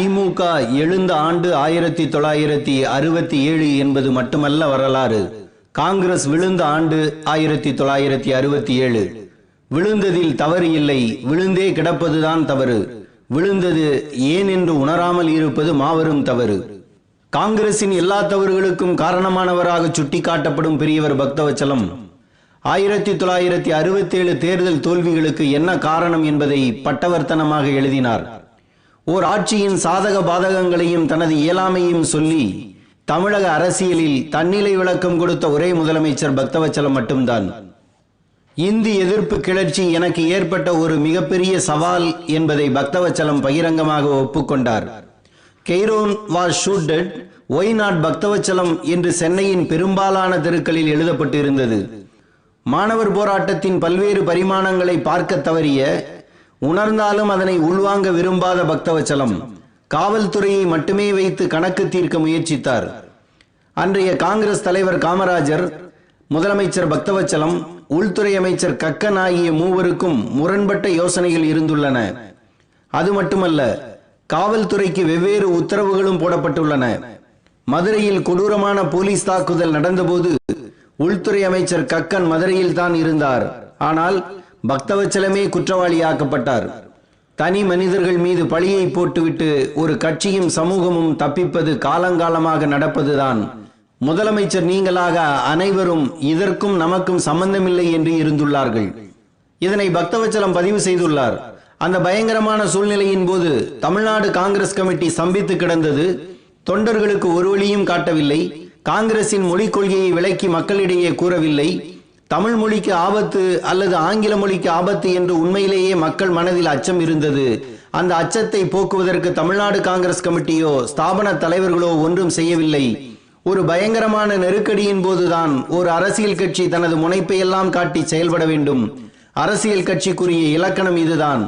திமுக எழுந்த ஆண்டு ஆயிரத்தி தொள்ளாயிரத்தி அறுபத்தி ஏழு என்பது மட்டுமல்ல வரலாறு. காங்கிரஸ் விழுந்த ஆண்டு ஆயிரத்தி தொள்ளாயிரத்தி அறுபத்தி ஏழு. விழுந்ததில் தவறு இல்லை விழுந்தே கிடப்பதுதான் தவறு. விழுந்தது ஏன் என்று உணராமல் இருப்பது மாபெரும் தவறு. காங்கிரசின் எல்லா தவறுகளுக்கும் காரணமானவராக சுட்டிக்காட்டப்படும் பெரியவர் பக்தவச்சலம். ஆயிரத்தி தொள்ளாயிரத்தி அறுபத்தி ஏழு தேர்தல் தோல்விகளுக்கு என்ன காரணம் என்பதை பட்டவர்த்தனமாக எழுதினார். ஓர் ஆட்சியின் சாதக பாதகங்களையும் தனது இயலாமையும் சொல்லி தமிழக அரசியலில் தன்னிலை விளக்கம் கொடுத்த ஒரே முதலமைச்சர் பக்தவச்சலம் மட்டும்தான். இந்தி எதிர்ப்பு கிளர்ச்சி எனக்கு ஏற்பட்ட ஒரு மிகப்பெரிய சவால் என்பதை பக்தவச்சலம் பகிரங்கமாக ஒப்புக்கொண்டார். Kairon was shooted why not Bhaktavatsalam என்று சென்னையின் பெரும்பாலான தெருக்களில் எழுதப்பட்டு இருந்தது மாணவர் போராட்டத்தின் பல்வேறு பரிமாணங்களை பார்க்க தவறிய உணர்ந்தாலும் அதனை உள்வாங்க விரும்பாத பக்தவச்சலம். காவல்துறையை மட்டுமே வைத்து கணக்கு தீர்க்க முயற்சித்தார். அன்றைய காங்கிரஸ் தலைவர் காமராஜர் முதலமைச்சர் பக்தவச்சலம் உள்துறை அமைச்சர் கக்கன் ஆகிய மூவருக்கும் முரண்பட்ட யோசனைகள் இருந்துள்ளன. அது மட்டுமல்ல காவல்துறைக்கு வெவ்வேறு உத்தரவுகளும் போடப்பட்டுள்ளன. மதுரையில் கொடூரமான போலீஸ் தாக்குதல் நடந்தபோது உள்துறை அமைச்சர் கக்கன் மதுரையில் தான் இருந்தார். ஆனால் பக்தவச்சலமே குற்றவாளியாக்கப்பட்டார். தனி மனிதர்கள் மீது பழியை போட்டுவிட்டு ஒரு கட்சியும் சமூகமும் தப்பிப்பது காலங்காலமாக நடப்பதுதான். முதலமைச்சர் நீங்களாக அனைவரும் இதற்கும் நமக்கும் சம்பந்தமில்லை என்று இருந்துள்ளார்கள். இதனை பக்தவச்சலம் பதிவு செய்துள்ளார். அந்த பயங்கரமான சூழ்நிலையின் போது தமிழ்நாடு காங்கிரஸ் கமிட்டி சம்பித்து கிடந்தது. தொண்டர்களுக்கு ஒரு வழியும் காட்டவில்லை. காங்கிரசின் மொழிக் கொள்கையை விளக்கி மக்களிடையே கூறவில்லை. தமிழ் மொழிக்கு ஆபத்து அல்லது ஆங்கில மொழிக்கு ஆபத்து என்று உண்மையிலேயே மக்கள் மனதில் அச்சம் இருந்தது. அந்த அச்சத்தை போக்குவதற்கு தமிழ்நாடு காங்கிரஸ் கமிட்டியோ ஸ்தாபன தலைவர்களோ ஒன்றும் செய்யவில்லை. ஒரு பயங்கரமான நெருக்கடியின் போதுதான் ஒரு அரசியல் கட்சி தனது முனைப்பை எல்லாம் காட்டி செயல்பட வேண்டும். அரசியல் கட்சிக்குரிய இலக்கணம் இதுதான்.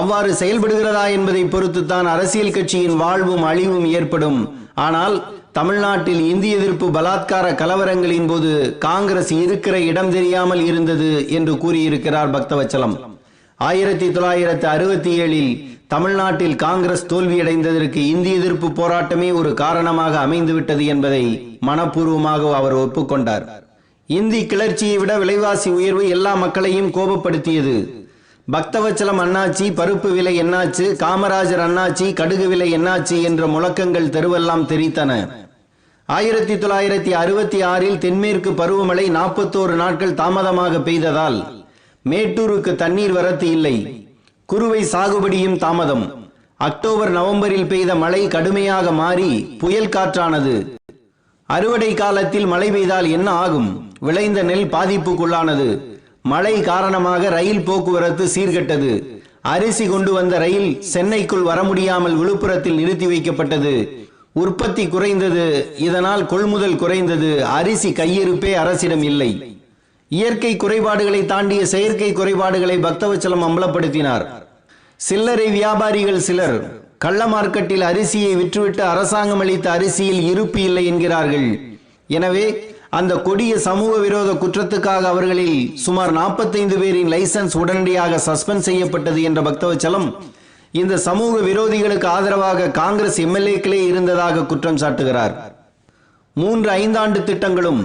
அவ்வாறு செயல்படுகிறதா என்பதை பொறுத்துத்தான் அரசியல் கட்சியின் வாழ்வும் அழிவும் ஏற்படும். ஆனால் தமிழ்நாட்டில் இந்திய எதிர்ப்பு பலாத்கார கலவரங்களின் போது காங்கிரஸ் இருக்கிற இடம் தெரியாமல் இருந்தது என்று கூறியிருக்கிறார் பக்தவச்சலம். ஆயிரத்தி தொள்ளாயிரத்தி அறுபத்தி ஏழில் தமிழ்நாட்டில் காங்கிரஸ் தோல்வியடைந்ததற்கு இந்திய எதிர்ப்பு போராட்டமே ஒரு காரணமாக அமைந்துவிட்டது என்பதை மனப்பூர்வமாக அவர் ஒப்புக்கொண்டார். இந்தி கிளர்ச்சியை விட விலைவாசி உயர்வு எல்லா மக்களையும் கோபப்படுத்தியது. பக்தவச்சலம் அண்ணாச்சி பருப்பு விலை என்னாச்சு காமராஜர் அண்ணாச்சி கடுகு விலை என்னாச்சு என்ற முழக்கங்கள் தெருவெல்லாம் தெரித்தன. ஆயிரத்தி தொள்ளாயிரத்தி அறுபத்தி ஆறில் தென்மேற்கு பருவமழை நாற்பத்தோரு நாட்கள் தாமதமாக பெய்ததால் மேட்டூருக்கு தண்ணீர் வரத்து இல்லை. குறுவை சாகுபடியும் தாமதம். அக்டோபர் நவம்பரில் பெய்த மழை கடுமையாக மாறி புயல் காற்றானது. அறுவடை காலத்தில் மழை பெய்தால் என்ன ஆகும்? விளைந்த நெல் பாதிப்புக்குள்ளானது. மழை காரணமாக ரயில் போக்குவரத்து சீர்கெட்டது. அரிசி கொண்டு வந்த ரயில் சென்னைக்குள் வர முடியாமல் விழுப்புரத்தில் நிறுத்தி வைக்கப்பட்டது. உற்பத்தி குறைந்தது. இதனால் கொள்முதல் குறைந்தது. அரிசி கையிருப்பே அரசிடம் இல்லை. இயற்கை குறைபாடுகளை தாண்டிய செயற்கை குறைபாடுகளை பக்தவச்சலம் அம்பலப்படுத்தினார். சில்லறை வியாபாரிகள் சிலர் கள்ள மார்க்கெட்டில் அரிசியை விற்றுவிட்டு அரசாங்கம் அளித்த அரிசியில் இருப்பு இல்லை என்கிறார்கள். எனவே அந்த கொடிய சமூக விரோத குற்றத்துக்காக அவர்களில் சுமார் நாற்பத்தைந்து பேரின் லைசன்ஸ் உடனடியாக சஸ்பெண்ட் செய்யப்பட்டது என்ற பக்தவச்சலம் இந்த சமூக விரோதிகளுக்கு ஆதரவாக காங்கிரஸ் எம்எல்ஏக்களே இருந்ததாக குற்றம் சாட்டுகிறார். மூன்று ஐந்தாண்டு திட்டங்களும்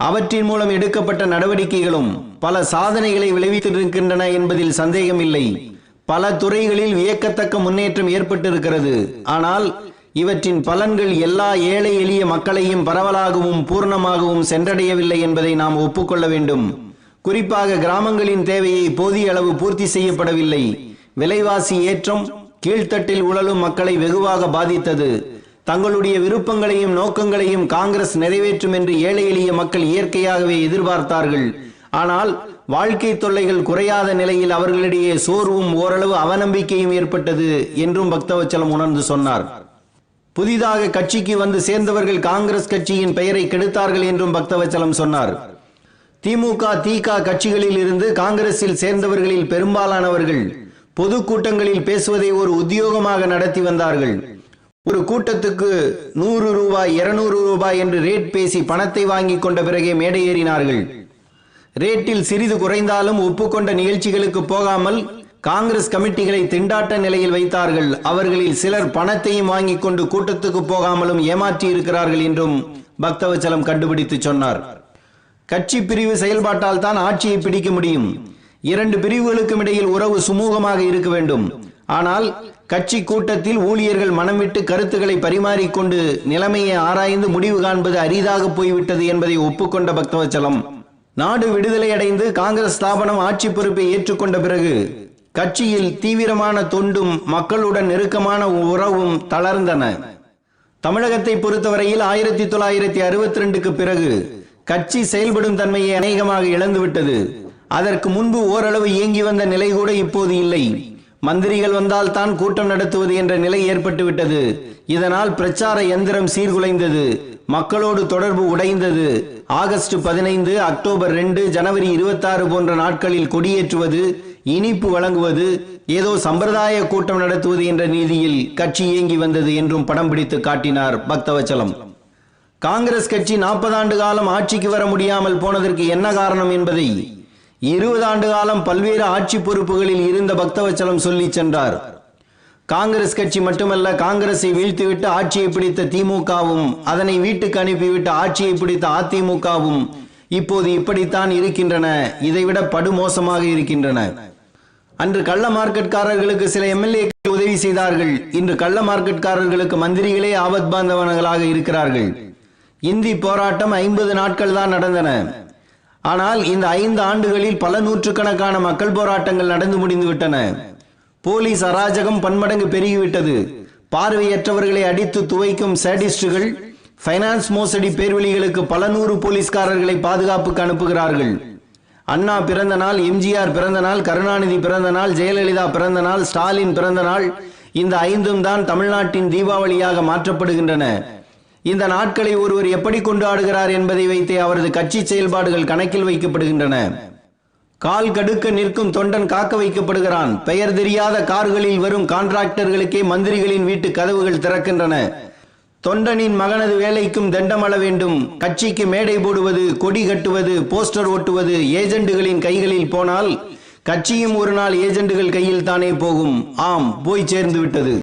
அவற்றின் மூலம் எடுக்கப்பட்ட நடவடிக்கைகளும் பல சாதனைகளை விளைவித்திருக்கின்றன என்பதில் சந்தேகமில்லை. பல துறைகளில் வியக்கத்தக்க முன்னேற்றம் ஏற்பட்டிருக்கிறது. ஆனால் இவற்றின் பலன்கள் எல்லா ஏழை எளிய மக்களையும் பரவலாகவும் பூர்ணமாகவும் சென்றடையவில்லை என்பதை நாம் ஒப்புக்கொள்ள வேண்டும். குறிப்பாக கிராமங்களின் தேவையை போதிய அளவு பூர்த்தி செய்யப்படவில்லை. விலைவாசி ஏற்றம் கீழ்த்தட்டில் உழலும் மக்களை வெகுவாக பாதித்தது. தங்களுடைய விருப்பங்களையும் நோக்கங்களையும் காங்கிரஸ் நிறைவேற்றும் என்று ஏழை எளிய மக்கள் இயற்கையாகவே எதிர்பார்த்தார்கள். ஆனால் வாழ்க்கை தொல்லைகள் குறையாத நிலையில் அவர்களிடையே சோர்வும் ஓரளவு அவநம்பிக்கையும் ஏற்பட்டது என்றும் பக்தவச்சலம் உணர்ந்து சொன்னார். புதிதாக கட்சிக்கு வந்து சேர்ந்தவர்கள் காங்கிரஸ் கட்சியின் பெயரை கெடுத்தார்கள் என்றும் பக்தவச்சலம் சொன்னார். திமுக திக கட்சிகளில் இருந்து காங்கிரஸில் சேர்ந்தவர்களில் பெரும்பாலானவர்கள் பொது கூட்டங்களில் பேசுவதை ஒரு உத்தியோகமாக நடத்தி வந்தார்கள். ஒரு கூட்டத்துக்கு நூறு ரூபாய் இருநூறு ரூபாய் என்று ரேட் பேசி பணத்தை வாங்கி கொண்ட பிறகே மேடை ஏறினார்கள். ரேட்டில் சிறிது குறைந்தாலும் ஒப்புக்கொண்ட நிகழ்ச்சிகளுக்கு போகாமல் காங்கிரஸ் கமிட்டிகளை திண்டாட்ட நிலையில் வைத்தார்கள். அவர்களில் சிலர் பணத்தையும் வாங்கிக் கொண்டு கூட்டத்துக்கு போகாமலும் ஏமாற்றி இருக்கிறார்கள் என்றும் பக்தவச்சலம் கண்டுபிடித்து சொன்னார். கட்சி பிரிவு செயல்பாட்டால் தான் ஆட்சியை பிடிக்க முடியும். இரண்டு பிரிவுகளுக்கும் இடையில் உறவு சுமூகமாக இருக்க வேண்டும். ஆனால் கட்சி கூட்டத்தில் ஊழியர்கள் மனம் விட்டு கருத்துக்களை பரிமாறிக்கொண்டு நிலைமையை ஆராய்ந்து முடிவு காண்பது அரிதாக போய்விட்டது என்பதை ஒப்புக்கொண்ட பக்தவச்சலம். நாடு விடுதலை அடைந்து காங்கிரஸ் ஸ்தாபனம் ஆட்சி பொறுப்பை ஏற்றுக்கொண்ட பிறகு கட்சியில் தீவிரமான தொண்டும் மக்களுடன் நெருக்கமான உறவும் தளர்ந்தன. தமிழகத்தை பொறுத்தவரையில் ஆயிரத்தி தொள்ளாயிரத்தி அறுபத்தி ரெண்டுக்கு பிறகு கட்சி செயல்படும் தன்மையை அநேகமாக இழந்துவிட்டது. அதற்கு முன்பு ஓரளவு இயங்கி வந்த நிலை கூட இப்போது இல்லை. மந்திரிகள் வந்தால் தான் கூட்டம் நடத்துவது என்ற நிலை ஏற்பட்டுவிட்டது. இதனால் பிரச்சார எந்திரம் சீர்குலைந்தது. மக்களோடு தொடர்பு உடைந்தது. ஆகஸ்ட் பதினைந்து அக்டோபர் ரெண்டு ஜனவரி இருபத்தாறு போன்ற நாட்களில் கொடியேற்றுவது இனிப்பு வழங்குவது ஏதோ சம்பிரதாய கூட்டம் நடத்துவது என்ற நீதியில் கட்சி இயங்கி வந்தது என்றும் படம் பிடித்து காட்டினார் பக்தவச்சலம். காங்கிரஸ் கட்சி நாற்பது ஆண்டு காலம் ஆட்சிக்கு வர முடியாமல் போனதற்கு என்ன காரணம் என்பதை இருபது ஆண்டு காலம் பல்வேறு ஆட்சி பொறுப்புகளில் இருந்த பக்தவச்சலம் சொல்லி சென்றார். காங்கிரஸ் கட்சி மட்டுமல்ல காங்கிரஸை வீழ்த்திவிட்டு ஆட்சியை பிடித்த திமுகவும் அதனை வீட்டுக்கு அனுப்பிவிட்டு ஆட்சியை பிடித்த அதிமுகவும் இப்போது இப்படித்தான் இருக்கின்றன. இதைவிட படுமோசமாக இருக்கின்றன. அன்று கள்ள மார்க்கெட்காரர்களுக்கு சில எம்எல்ஏக்கள் உதவி செய்தார்கள். இன்று கள்ள மார்க்கெட்காரர்களுக்கு மந்திரிகளே ஆபத் பாந்தவனர்களாக இருக்கிறார்கள். இந்தி போராட்டம் ஐம்பது நாட்கள் தான் நடந்தன. ஆனால் இந்த ஐந்து ஆண்டுகளில் பல நூற்றுக்கணக்கான மக்கள் போராட்டங்கள் நடந்து முடிந்து விட்டன போலீஸ் அராஜகம் பன்மடங்கு பெருகிவிட்டது. பார்வையற்றவர்களை அடித்து துவைக்கும் சேடிஸ்டுகள் ஃபைனான்ஸ் மோசடி பேர்வழிகளுக்கு பல நூறு போலீஸ்காரர்களை பாதுகாப்புக்கு அனுப்புகிறார்கள். அண்ணா பிறந்த நாள் எம்ஜிஆர் பிறந்த நாள் கருணாநிதி பிறந்த நாள் ஜெயலலிதா பிறந்த நாள் ஸ்டாலின் பிறந்த நாள் இந்த ஐந்தும் தான் தமிழ்நாட்டின் தீபாவளியாக மாற்றப்படுகின்றன. இந்த நாட்களை ஒருவர் எப்படி கொண்டாடுகிறார் என்பதை வைத்தே அவரது கட்சி செயல்பாடுகள் கணக்கில் வைக்கப்படுகின்றன. கால் கடுக்க நிற்கும் தொண்டன் காக்க வைக்கப்படுகிறான். பெயர் தெரியாத கார்களில் வரும் கான்ட்ராக்டர்களுக்கே மந்திரிகளின் வீட்டு கதவுகள் திறக்கின்றன. தொண்டனின் மகனது வேலைக்கும் தண்டமள வேண்டும். கட்சிக்கு மேடை போடுவது கொடி கட்டுவது போஸ்டர் ஒட்டுவது ஏஜெண்டுகளின் கைகளில் போனால் கட்சியும் ஒரு நாள் ஏஜெண்டுகள் கையில் தானே போகும். ஆம் போய் சேர்ந்து விட்டது.